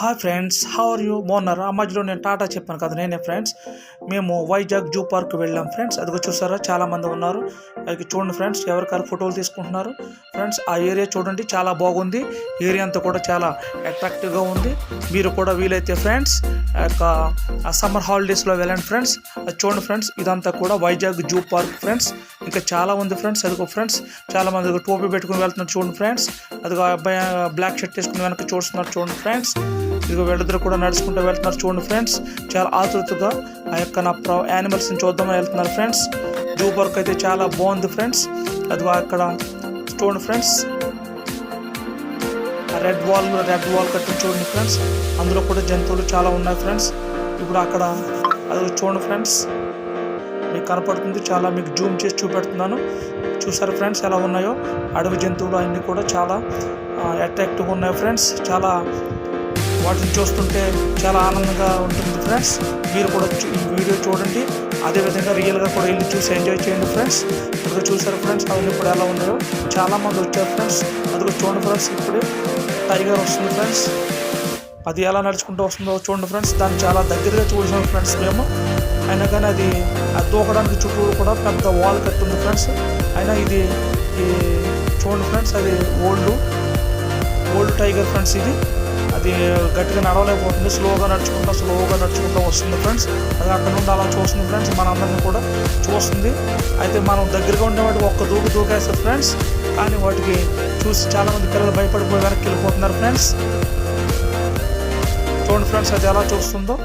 Hi friends how are you బాగున్నారా? ఆ మధ్యలో నేను టాటా చెప్పాను కదా నేనే ఫ్రెండ్స్ మేము వైజాగ్ జూ పార్క్ వెళ్ళాం ఫ్రెండ్స్ అదిగో చూసారా చాలామంది ఉన్నారు. అది చూడండి ఫ్రెండ్స్ ఎవరికారు ఫోటోలు తీసుకుంటున్నారు? ఫ్రెండ్స్ ఆ ఏరియా చూడండి చాలా బాగుంది. ఏరియా అంతా కూడా చాలా అట్రాక్టివ్గా ఉంది. మీరు కూడా వీలైతే ఫ్రెండ్స్ ఆ యొక్క సమ్మర్ హాలిడేస్లో వెళ్ళండి ఫ్రెండ్స్ అది చూడండి ఫ్రెండ్స్ ఇదంతా కూడా వైజాగ్ జూ పార్క్ ఫ్రెండ్స్ ఇంకా చాలా ఉంది ఫ్రెండ్స్ అదిగో ఫ్రెండ్స్ చాలా మంది టోపీ పెట్టుకుని వెళ్తున్నారు చూడండి ఫ్రెండ్స్ అదిగో అబ్బాయి బ్లాక్ షర్ట్ వేసుకుని వెనక చూస్తున్నారు చూడండి ఫ్రెండ్స్ ఇదిగో వీళ్ళిద్దరు కూడా నడుచుకుంటూ వెళ్తున్నారు చూడండి ఫ్రెండ్స్ చాలా ఆతృతగా ఆ యొక్క నా ప్ర యానిమల్స్ని చూద్దామని వెళ్తున్నారు ఫ్రెండ్స్ జూ పార్క్ అయితే చాలా బాగుంది ఫ్రెండ్స్ అదిగో అక్కడ చూడండి friends red wall red wall కట్టిన చూడండి ఫ్రెండ్స్ అందులో కూడా జంతువులు చాలా ఉన్నాయి ఫ్రెండ్స్ ఇప్పుడు అక్కడ అది చూడండి ఫ్రెండ్స్ మీకు కనపడుతుంది. చాలా మీకు జూమ్ చేసి చూపెడుతున్నాను. చూసారు ఫ్రెండ్స్ ఎలా ఉన్నాయో? అడవి జంతువులు అన్నీ కూడా చాలా అట్రాక్టివ్గా ఉన్నాయి ఫ్రెండ్స్. చాలా వాటిని చూస్తుంటే చాలా ఆనందంగా ఉంటుంది ఫ్రెండ్స్. మీరు కూడా వీడియో చూడండి. అదేవిధంగా రియల్గా కూడా వెళ్ళి చూసి ఎంజాయ్ చేయండి ఫ్రెండ్స్. అదిగో చూసారు ఫ్రెండ్స్ అవన్నీ కూడా ఎలా ఉన్నాయో? చాలా మంది వచ్చారు ఫ్రెండ్స్. అదిగో చూడండి ఫ్రెండ్స్ ఇప్పుడు టైగర్ వస్తుంది ఫ్రెండ్స్. అది ఎలా నడుచుకుంటూ వస్తుందో చూడండి ఫ్రెండ్స్. దాన్ని చాలా దగ్గరగా చూసాం ఫ్రెండ్స్ మేము. అయినా కానీ అది అది దూకడానికి చుట్టూ కూడా పెద్ద వాల్ కట్టుంది ఫ్రెండ్స్ అయినా ఇది ఈ చూడండి ఫ్రెండ్స్ అది ఓల్డ్ ఓల్డ్ టైగర్ ఫ్రెండ్స్ ఇది. అది గట్టిగా నడవలేకపోతుంది స్లోగా నడుచుకుంటా స్లోగా నడుచుకుంటా వస్తుంది ఫ్రెండ్స్ అది అక్కడ నుండి అలా చూస్తుంది ఫ్రెండ్స్ మనందరినీ కూడా చూస్తుంది. అయితే మనం దగ్గరగా ఉండే వాటికి ఒక్క దూకు దూకేస్తారు ఫ్రెండ్స్ కానీ వాటికి చూసి చాలామంది పిల్లలు భయపడిపోయి వెనక్కి వెళ్ళిపోతున్నారు ఫ్రెండ్స్ చూడండి ఫ్రెండ్స్ అది ఎలా చూస్తుందో.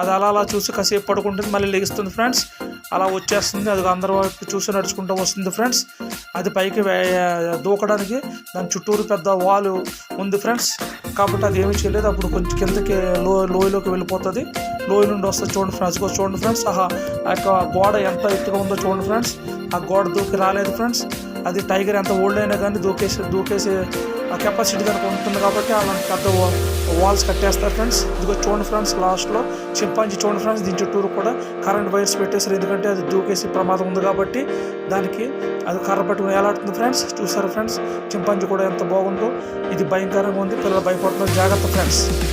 అది అలా అలా చూసి కాసేపు పడుకుంటుంది మళ్ళీ లెగిస్తుంది ఫ్రెండ్స్. అలా వచ్చేస్తుంది అది అందరి వైపు చూసి నడుచుకుంటూ వస్తుంది ఫ్రెండ్స్. అది పైకి దూకడానికి దాని చుట్టూరు పెద్ద వాల్ ఉంది ఫ్రెండ్స్. కాబట్టి అది ఏమీ చేయలేదు. అప్పుడు కొంచెం కిందకి లో లోయలోకి వెళ్ళిపోతుంది. లోయ నుండి వస్తుంది చూడండి ఫ్రెండ్స్. చూడండి ఫ్రెండ్స్. ఆహా ఆ యొక్క గోడ ఎంత ఎత్తుగా ఉందో చూడండి ఫ్రెండ్స్. ఆ గోడ దూకి రాలేదు ఫ్రెండ్స్. అది టైగర్ ఎంత ఓల్డ్ అయినా కానీ దూకేసే దూకేసే ఆ కెపాసిటీ కనుక ఉంటుంది కాబట్టి అలాంటి పెద్ద వాల్స్ కట్టేస్తారు ఫ్రెండ్స్ ఇదిగో చూడండి ఫ్రెండ్స్ లాస్ట్లో చింపాంజీ చూడండి ఫ్రెండ్స్ దీని చుట్టూరు కూడా కరెంట్ వైర్స్ పెట్టేశారు. ఎందుకంటే అది దూకేసి ప్రమాదం ఉంది కాబట్టి దానికి అది కర్ర పట్టుకుని ఎలాడుతుంది ఫ్రెండ్స్ చూసారు ఫ్రెండ్స్ చింపాంజీ కూడా ఎంత బాగుందో. ఇది భయంకరంగా ఉంది. పిల్లలు భయపడుతున్నారు. జాగ్రత్త ఫ్రెండ్స్